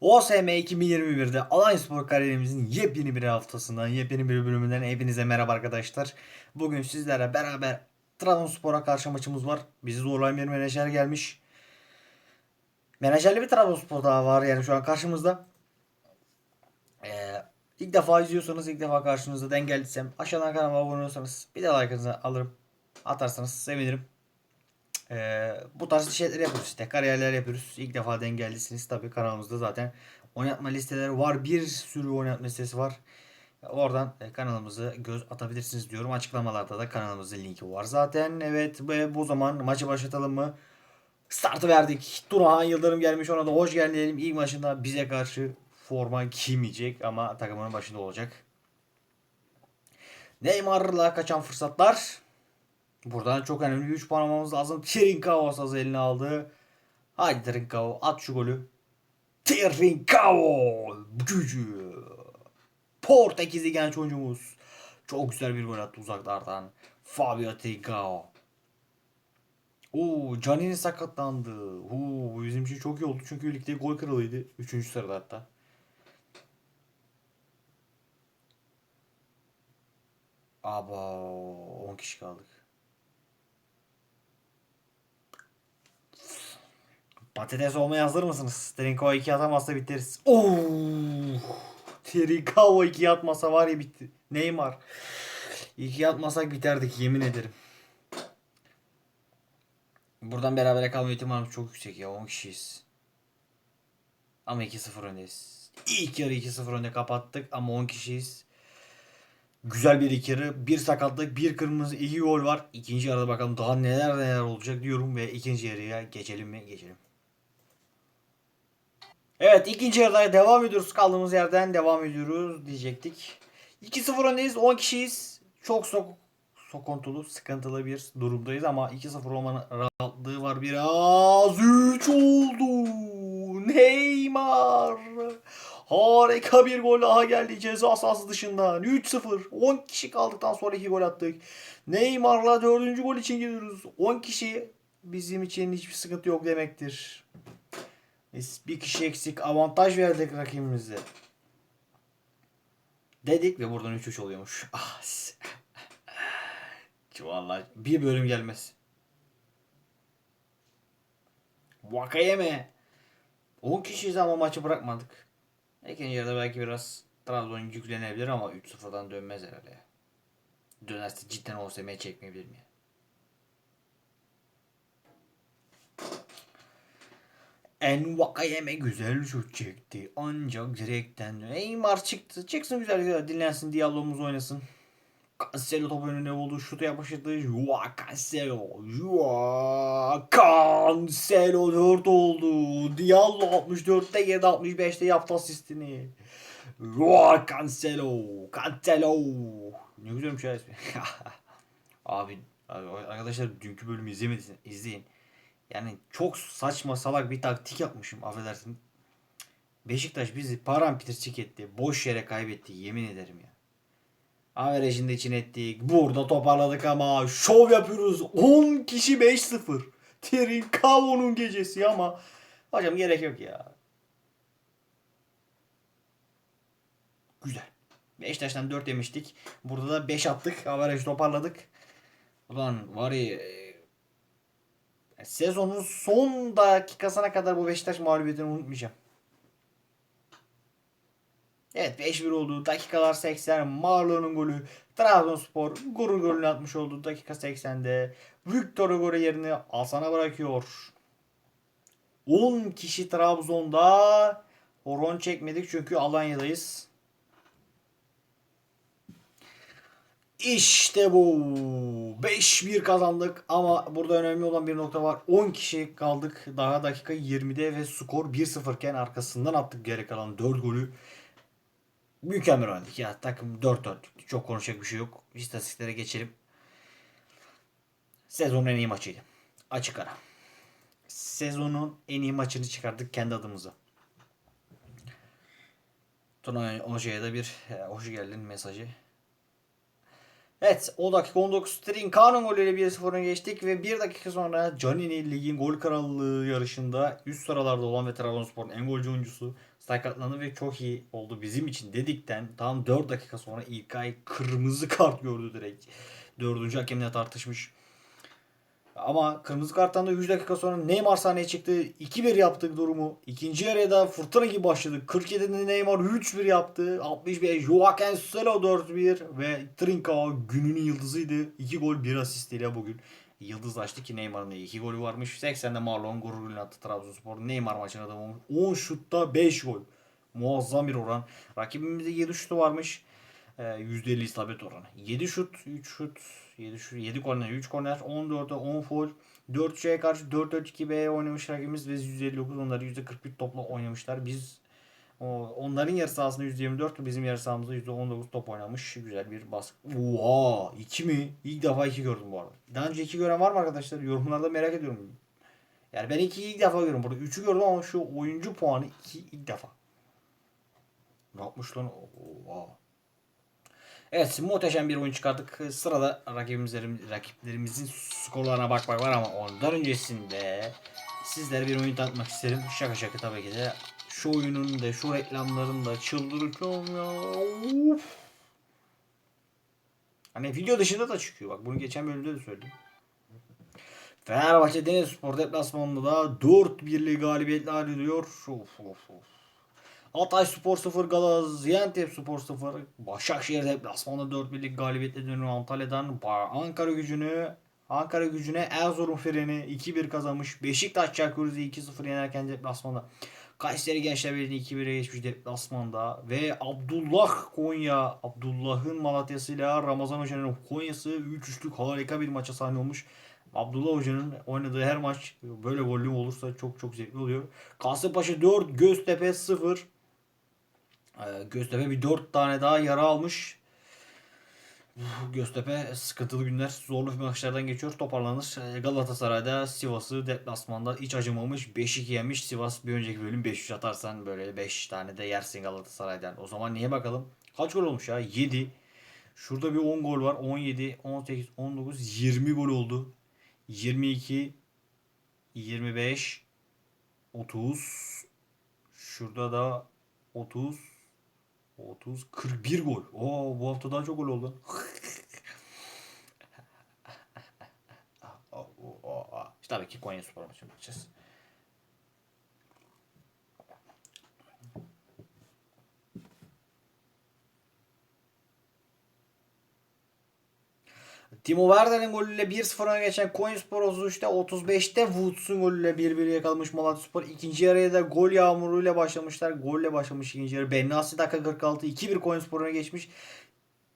OSM 2021'de Alanya Spor kariyerimizin yepyeni bir haftasından, yepyeni bir bölümünden hepinize merhaba arkadaşlar. Bugün sizlerle beraber Trabzonspor'a karşı maçımız var. Bizi zorlayan bir menajer gelmiş. Menajerli bir Trabzonspor daha var yani şu an karşımızda. Ee, ilk defa izliyorsanız, ilk defa karşınızda denk geldiysem aşağıdan kanalıma abone olursanız bir de like'ınızı alırım. Atarsanız sevinirim. Ee, bu tarz şeyler yapıyoruz işte. Kariyerler yapıyoruz. İlk defa denk geldiyseniz tabii kanalımızda zaten oynatma listeleri var. Bir sürü oynatma listesi var. Oradan e, kanalımızı göz atabilirsiniz diyorum. Açıklamalarda da kanalımızın linki var zaten. Evet ve bu zaman maçı başlatalım mı? Startı verdik. Turhan Yıldırım gelmiş ona da hoş geldin. İlk maçında bize karşı forma giymeyecek ama takımının başında olacak. Neymar'la kaçan fırsatlar. Buradan çok önemli bir 3 puan almamız lazım. Trincao sazı eline aldı. Haydi Trincao at şu golü. Trincao gücü. Portekizli genç oyuncumuz. Çok güzel bir gol attı uzaklardan. Fabio Trincao. Oo, Canini sakatlandı. Oo, bu bizim için çok iyi oldu çünkü ligde gol kralıydı. Üçüncü sırada hatta. Aba 10 kişi kaldık. Patates olmaya hazır mısınız? Trincao 2 atamazsa biteriz. Oo! Trincao 2 atmasa var ya bitti. Neymar. 2 atmasak biterdik yemin ederim. Buradan berabere kalma ihtimalimiz çok yüksek ya 10 kişiyiz. Ama 2-0 öndeyiz. İlk yarı 2-0 önde kapattık ama 10 kişiyiz. Güzel bir ilk yarı. Bir sakatlık, bir kırmızı, iki gol var. İkinci yarıda bakalım daha neler neler olacak diyorum ve ikinci yarıya geçelim mi? Geçelim. Evet ikinci yarıda devam ediyoruz. Kaldığımız yerden devam ediyoruz diyecektik. 2-0 öndeyiz. 10 kişiyiz. Çok sok sokuntulu, sıkıntılı bir durumdayız ama 2-0 olmanın rahatlığı var biraz. 3 oldu. Neymar. Harika bir gol daha geldi ceza sahası dışından. 3-0. 10 kişi kaldıktan sonra 2 gol attık. Neymar'la 4. gol için gidiyoruz. 10 kişi bizim için hiçbir sıkıntı yok demektir. Biz bir kişi eksik avantaj verdik rakibimize. Dedik ve buradan 3-3 oluyormuş. Ah. Vallahi bir bölüm gelmez. Vakayeme. 10 kişiyiz ama maçı bırakmadık. İkinci yarıda belki biraz Trabzon yüklenebilir ama 3-0'dan dönmez herhalde. Dönerse cidden OSM'ye çekmeyebilir mi? En Vakayeme güzel şut çekti. Ancak direkten Neymar çıktı. Çıksın güzel güzel dinlensin. Dialogumuz oynasın. Cancelo top önüne buldu. Şutu yapıştırdı. Jua Cancelo. Jua Cancelo 4 oldu. Diallo 64'te girdi 65'te yaptı asistini. Jua Cancelo. Cancelo. Ne güzelmiş ya ismi. abi, abi arkadaşlar dünkü bölümü izlemediyseniz izleyin. Yani çok saçma salak bir taktik yapmışım affedersin. Beşiktaş bizi paramparçık etti. Boş yere kaybetti yemin ederim ya. Averajını da için ettik. Burada toparladık ama şov yapıyoruz. 10 kişi 5-0. Trincao'nun gecesi ama hocam gerek yok ya. Güzel. Beşiktaş'tan 4 yemiştik. Burada da 5 attık. Averajı toparladık. Ulan var ya Sezonun son dakikasına kadar bu Beşiktaş mağlubiyetini unutmayacağım. Evet 5-1 oldu. Dakikalar 80. Marlo'nun golü. Trabzonspor gurur golünü atmış oldu dakika 80'de. Victor Hugo yerini Hasan'a bırakıyor. 10 kişi Trabzon'da. Horon çekmedik çünkü Alanya'dayız. İşte bu. 5-1 kazandık ama burada önemli olan bir nokta var. 10 kişi kaldık. Daha dakika 20'de ve skor 1-0 iken arkasından attık geri kalan 4 golü. Mükemmel oynadık ya. Takım 4-4. Çok konuşacak bir şey yok. İstatistiklere geçelim. Sezonun en iyi maçıydı. Açık ara. Sezonun en iyi maçını çıkardık kendi adımıza. Tuna Hoca'ya da bir e, hoş geldin mesajı. Evet o dakika 19 Trinca'nın golüyle 1-0 öne geçtik ve 1 dakika sonra Canini ligin gol krallığı yarışında üst sıralarda olan ve Trabzonspor'un en golcü oyuncusu sakatlandı ve çok iyi oldu bizim için dedikten tam 4 dakika sonra İlkay kırmızı kart gördü direkt. Dördüncü hakemle tartışmış. Ama kırmızı karttan da 3 dakika sonra Neymar sahneye çıktı. 2-1 yaptık durumu. İkinci yarıya da fırtına gibi başladı. 47'de Neymar 3-1 yaptı. 65 Joaquin Selo 4-1 ve Trinka gününün yıldızıydı. 2 gol 1 asist ile bugün yıldızlaştı ki Neymar'ın da 2 golü varmış. 80'de Marlon gururuyla attı Trabzonspor. Neymar maçın adamı olmuş. 10 şutta 5 gol. Muazzam bir oran. Rakibimizde 7 şutu varmış. Ee, %50 isabet oranı. 7 şut, 3 şut, 7 şut, 7 korner, 3 korner, 14'e 10 foul. 4 şeye karşı 4-4-2-B oynamış rakibimiz ve 159 onları %41 topla oynamışlar. Biz onların yarı sahasında %24 bizim yarı sahamızda %19 top oynamış. Güzel bir baskı. Oha! 2 mi? İlk defa 2 gördüm bu arada. Daha önce 2 gören var mı arkadaşlar? Yorumlarda merak ediyorum. Yani ben 2'yi ilk defa görüyorum. Burada 3'ü gördüm ama şu oyuncu puanı 2 ilk defa. Ne yapmış lan? Oha. Evet muhteşem bir oyun çıkardık. Sırada rakibimizlerin, rakiplerimizin skorlarına bakmak var ama ondan öncesinde sizlere bir oyun tanıtmak isterim. Şaka şaka tabii ki de. Şu oyunun da şu reklamların da çıldıracağım ya. Of. Hani video dışında da çıkıyor. Bak bunu geçen bölümde de söyledim. Fenerbahçe Denizspor deplasmanında da 4-1'li galibiyetle ayrılıyor. Of of of. Hatay Spor 0, Gaziantep Spor 0, Başakşehir deplasmanında 4-1'lik galibiyetle dönüyor Antalya'dan. Ankara gücünü Ankara gücüne Erzurum freni 2-1 kazanmış. Beşiktaş Çaykur Rize'yi 2-0 yenerken deplasmanda. Kayseri Gençler Birliği 2-1'e geçmiş deplasmanda. Ve Abdullah Konya, Abdullah'ın Malatya'sıyla Ramazan Hoca'nın Konya'sı 3-3'lük harika bir maça sahne olmuş. Abdullah Hoca'nın oynadığı her maç böyle gollü olursa çok çok zevkli oluyor. Kasımpaşa 4, Göztepe 0. Ee, Göztepe bir 4 tane daha yara almış. Göztepe sıkıntılı günler, zorlu maçlardan geçiyor. Toparlanır. Ee, Galatasaray'da Sivas'ı deplasmanda hiç acımamış. 5-2 yemiş. Sivas bir önceki bölüm 5-3 atarsan böyle 5 tane de yersin Galatasaray'dan. O zaman niye bakalım? Kaç gol olmuş ya? 7. Şurada bir 10 gol var. 17, 18, 19, 20 gol oldu. 22, 25, 30. Şurada da 30, 30, 41 gol. Oo bu hafta daha çok gol oldu. işte tabii ki Konya Spor maçı bakacağız. Timo Werner'in golüyle 1-0 öne geçen Konyaspor 33'te 35'te Woods'un golüyle 1-1 yakalamış Malatyaspor. İkinci yarıya da gol yağmuruyla başlamışlar. Golle başlamış ikinci yarı. Bennasi dakika 46 2-1 Konyaspor geçmiş.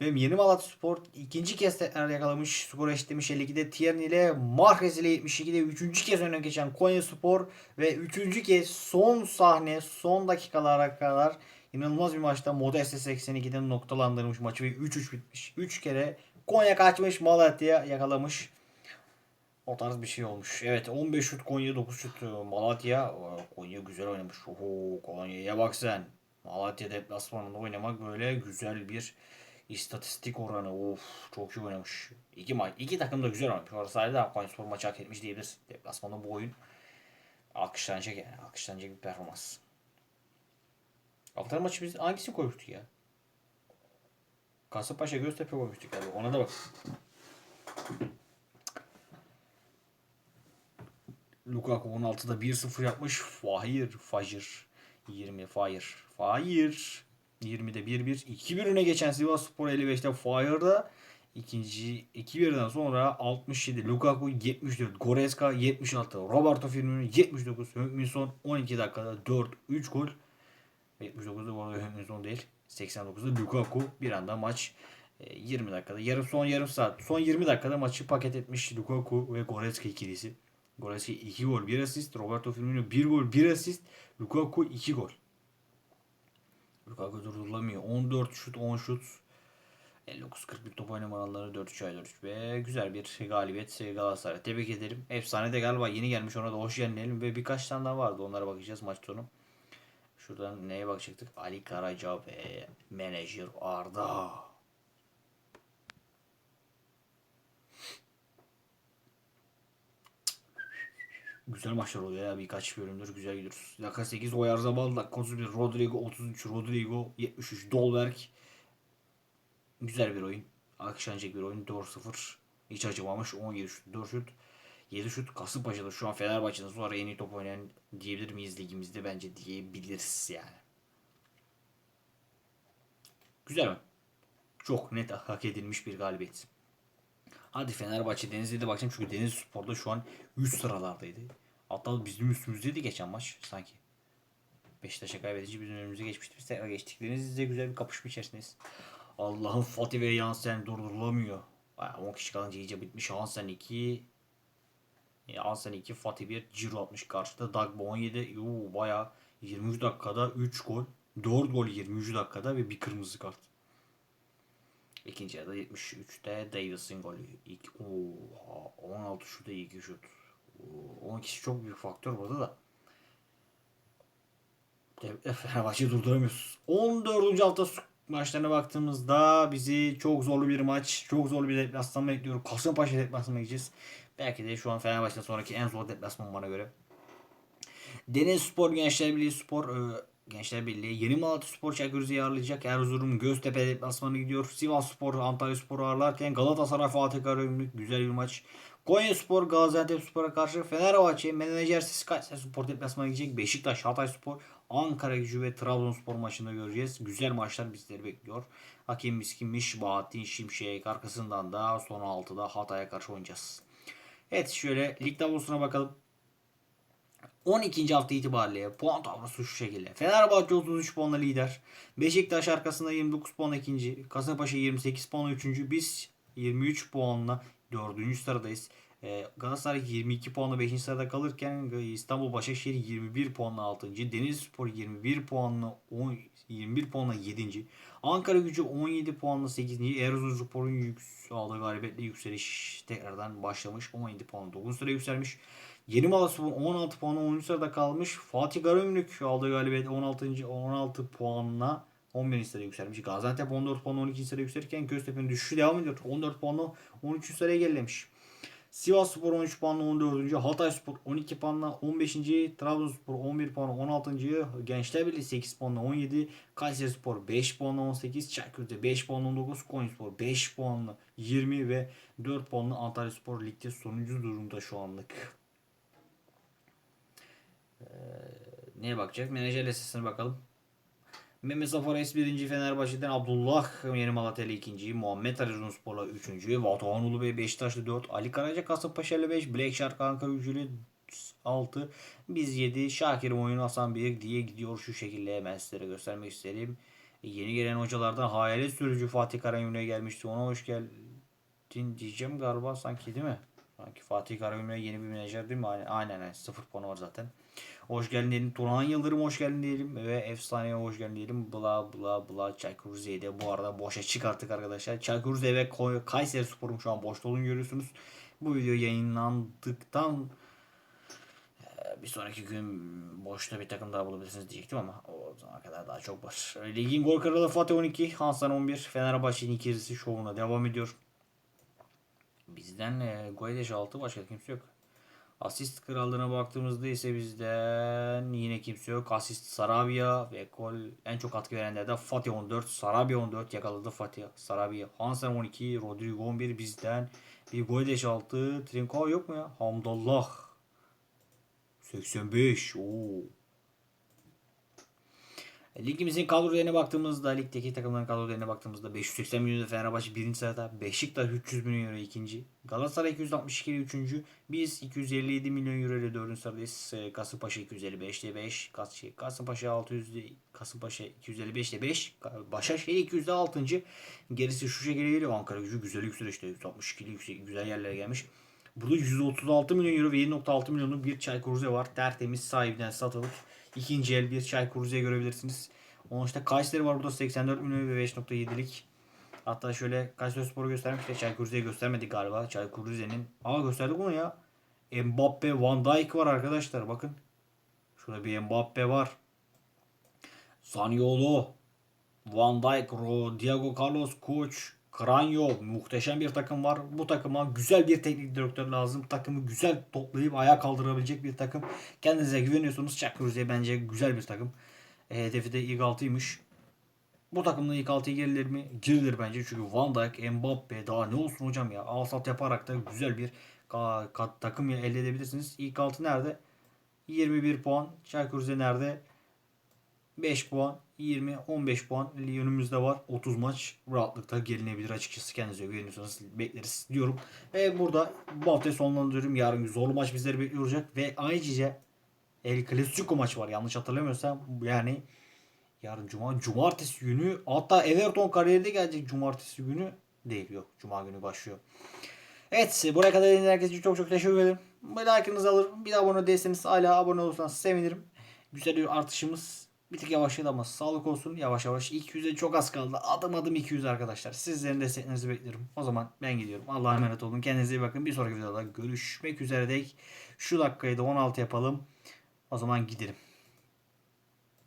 Ve yeni Malatyaspor ikinci kez tekrar yakalamış. Skor eşitlemiş 52'de Tierney ile Marquez ile 72'de üçüncü kez öne geçen Konyaspor ve üçüncü kez son sahne son dakikalara kadar inanılmaz bir maçta Modeste 82'den noktalandırmış maçı ve 3-3 bitmiş. 3 kere Konya kaçmış Malatya yakalamış. O tarz bir şey olmuş. Evet 15 şut Konya 9 şut Malatya. Konya güzel oynamış. Oho Konya'ya bak sen. Malatya deplasmanında oynamak böyle güzel bir istatistik oranı. Of çok iyi oynamış. İki maç. iki takım da güzel oynamış. Orası ayrı da Konya Spor maçı hak etmiş diyebiliriz. Deplasmanda bu oyun alkışlanacak yani. Alkışlanacak bir performans. Haftanın maçı biz hangisini koymuştuk ya? Kasımpaşa Göztepe koymuştuk abi. Ona da bak. Lukaku 16'da 1-0 yapmış. Fahir, Fajir. 20 Fahir. Fahir. 20'de 1-1. 2-1 öne geçen Sivas Spor 55'te Fahir'da. ikinci 2-1'den sonra 67 Lukaku 74 Goretzka 76 Roberto Firmino 79 Hükminson 12 dakikada 4-3 gol 79'da bu arada Hükminson değil 89'da Lukaku bir anda maç 20 e, dakikada yarım son yarım saat son 20 dakikada maçı paket etmiş Lukaku ve Goretzka ikilisi. Goretzka 2 gol 1 asist. Roberto Firmino 1 gol 1 asist. Lukaku 2 gol. Lukaku durdurulamıyor. 14 şut 10 şut. 59-41 top oynama oranları 4-3 ay 4 ve güzel bir galibiyet Galatasaray. Tebrik ederim. Efsane de galiba yeni gelmiş ona da hoş geldin ve birkaç tane daha vardı. Onlara bakacağız maç sonu. Şuradan neye bakacaktık? Ali Karaca ve menajer Arda. Güzel maçlar oluyor ya birkaç bölümdür güzel gidiyoruz. Dakika 8 Oyarzabal, dakika 31 Rodrigo 33 Rodrigo 73 Dolberg. Güzel bir oyun. Akışancak bir oyun 4-0. Hiç acımamış 17 şut 4 şut. 7 şut Kasımpaşa'da şu an Fenerbahçe'den sonra en iyi top oynayan diyebilir miyiz ligimizde bence diyebiliriz yani. Güzel oyun. Çok net hak edilmiş bir galibiyet. Hadi Fenerbahçe Denizli'ye de bakacağım çünkü Denizli Spor'da şu an üst sıralardaydı. Hatta bizim üstümüzdeydi geçen maç sanki. Beşiktaş'a kaybedince bizim önümüze geçmişti. Biz tekrar geçtik. Denizli'de güzel bir kapışma içerisindeyiz. Allah'ın Fatih ve Yansen durdurulamıyor. Bayağı 10 kişi kalınca iyice bitmiş. Hansen 2 Hansen 2 Fatih 1 Ciro 60 karşıda Dagba 17 Yuu bayağı 23 dakikada 3 gol 4 gol 23 dakikada ve bir kırmızı kart. İkinci yarıda 73'te Davis'in golü. İlk, oha, 16 şuta 2 şut. Oo, 10 kişi çok büyük faktör burada da. Devlet Fenerbahçe'yi durduramıyoruz. 14. hafta maçlarına baktığımızda bizi çok zorlu bir maç, çok zorlu bir deplasman bekliyor. Kasımpaşa deplasmanına gideceğiz. Belki de şu an Fenerbahçe'den sonraki en zor deplasman bana göre. Deniz Spor Gençler Birliği Spor e, Gençler Birliği Yeni Malatya Spor Çaykurrize'yi ağırlayacak. Erzurum Göztepe deplasmanı gidiyor. Sivas Spor Antalya Spor'u ağırlarken Galatasaray Fatih Karagümrük güzel bir maç. Konya Spor Gaziantep Spor'a karşı Fenerbahçe menajersiz Kayseri Spor deplasmanı gidecek. Beşiktaş Hatay Spor Ankara Gücü ve Trabzonspor maçında göreceğiz. Güzel maçlar bizleri bekliyor. Hakem miskinmiş Bahattin Şimşek arkasından da son 6'da Hatay'a karşı oynayacağız. Evet şöyle lig tablosuna bakalım. 12. hafta itibariyle puan tablosu şu şekilde. Fenerbahçe 33 puanla lider. Beşiktaş arkasında 29 puanla ikinci. Kasımpaşa 28 puanla üçüncü. Biz 23 puanla dördüncü sıradayız. Ee, Galatasaray 22 puanla 5. sırada kalırken İstanbul Başakşehir 21 puanla 6. Denizlispor 21 puanla 10, 21 puanla 7. Ankara Gücü 17 puanla 8. Erzurumspor'un yüks aldığı galibiyetle yükseliş tekrardan başlamış. 17 puanla 9. sıraya yükselmiş. Yeni Malaspor 16 puanla 10. sırada kalmış. Fatih Karagümrük aldığı galibiyet 16. 16 puanla 11. sıraya yükselmiş. Gaziantep 14 puanla 12. sıraya yükselirken Göztepe'nin düşüşü devam ediyor. 14 puanla 13. sıraya gerilemiş. Sivas Spor 13 puanla 14. Hatay Spor 12 puanla 15. Trabzonspor 11 puanla 16. Gençler Birliği 8 puanla 17. Kayseri Spor 5 puanla 18. Çaykur'da 5 puanla 19. Konyaspor 5 puanla 20 ve 4 puanla Antalya Spor ligde sonuncu durumda şu anlık. Ee, neye bakacak? Menajer listesine bakalım. Mehmet Zafer Es 1. Fenerbahçe'den Abdullah Yeni Malatya'lı 2. Muhammed Ali Runspor'la 3. Batuhan Ulu Bey Beşiktaş'la 4. Ali Karaca Kasımpaşa'yla 5. Black Shark Ankara Gücü'yle 6. Biz 7. Şakir'im oyunu Hasan 1 diye gidiyor şu şekilde hemen sizlere göstermek isterim. Yeni gelen hocalardan hayalet sürücü Fatih Karagümrük'e gelmişti. Ona hoş geldin diyeceğim galiba sanki değil mi? Sanki Fatih Karagümrük'e yeni bir menajer değil mi? Aynen, aynen, aynen. sıfır puanı var zaten. Hoş geldin diyelim. Turhan Yıldırım hoş geldin diyelim. Ve efsaneye hoş geldin diyelim. Bla bla bla Çaykur Rize'yi bu arada boşa çıkarttık arkadaşlar. Çaykur Rize ve Kayseri Spor'un şu an boşta olduğunu görüyorsunuz. Bu video yayınlandıktan bir sonraki gün boşta bir takım daha bulabilirsiniz diyecektim ama o zamana kadar daha çok var. Ligin gol kralı Fatih 12, Hasan 11, Fenerbahçe'nin ikilisi şovuna devam ediyor. Bizden e, Guedes 6 başka kimse yok. Asist krallığına baktığımızda ise bizden yine kimse yok. Asist Sarabia ve gol en çok katkı verenler de Fatih 14, Sarabia 14 yakaladı Fatih. Sarabia, Hansen 12, Rodrigo 11 bizden. Bir gol 6, Trinko yok mu ya? Hamdallah. 85. Oo. Ligimizin kadrolarına baktığımızda, ligdeki takımların kadrolarına baktığımızda 580 milyon euro Fenerbahçe 1. sırada, Beşiktaş 300 milyon euro 2. Galatasaray 262 ile 3. Biz 257 milyon euro ile 4. sıradayız. Ee, Kasımpaşa 255 ile 5. Kas- Kasımpaşa 600 ile- Kasımpaşa 255 ile 5. Başakşehir 200'de 6. Gerisi şu şekilde geliyor. Ankara gücü güzel yükselişte 162 ile yüksek güzel yerlere gelmiş. Burada 136 milyon euro ve 7.6 milyonluk bir Çaykur Rize var. Tertemiz sahibinden satılıp ikinci el bir Çaykur Rize görebilirsiniz. Onun işte Kayseri var burada 84 milyon ve 5.7'lik. Hatta şöyle Kayseri Spor'u göstermiş de Çaykur Rize'yi göstermedik galiba. Çaykur Rize'nin. Aa gösterdik onu ya. Mbappe, Van Dijk var arkadaşlar bakın. Şurada bir Mbappe var. Zaniolo, Van Dijk, Ro, Diego Carlos, Koç, Kranyo muhteşem bir takım var. Bu takıma güzel bir teknik direktör lazım. Takımı güzel toplayıp ayağa kaldırabilecek bir takım. Kendinize güveniyorsunuz. Çakır Rize bence güzel bir takım. E, hedefi de ilk 6'ymış. Bu takımda ilk 6'ya girilir mi? Girilir bence. Çünkü Van Dijk, Mbappe daha ne olsun hocam ya. Alsat yaparak da güzel bir takım elde edebilirsiniz. İlk 6 nerede? 21 puan. Çaykur nerede? 5 puan, 20, 15 puan önümüzde var. 30 maç rahatlıkla gelinebilir açıkçası. Kendinize güveniyorsanız bekleriz diyorum. Ve burada bu haftayı sonlandırıyorum. Yarın zorlu maç bizleri bekliyor olacak. Ve ayrıca El Clasico maç var. Yanlış hatırlamıyorsam yani yarın cuma cumartesi günü hatta Everton kariyerde gelecek cumartesi günü değil yok. Cuma günü başlıyor. Evet buraya kadar dinleyen herkese çok çok teşekkür ederim. Like'ınızı alırım. Bir de abone değilseniz hala abone olursanız sevinirim. Güzel bir artışımız bir tık yavaşladı ama sağlık olsun yavaş yavaş. 200'e çok az kaldı. Adım adım 200 arkadaşlar. Sizlerin desteklerinizi bekliyorum. O zaman ben gidiyorum. Allah'a emanet olun. Kendinize iyi bakın. Bir sonraki videoda görüşmek üzere dek. Şu dakikayı da 16 yapalım. O zaman gidelim.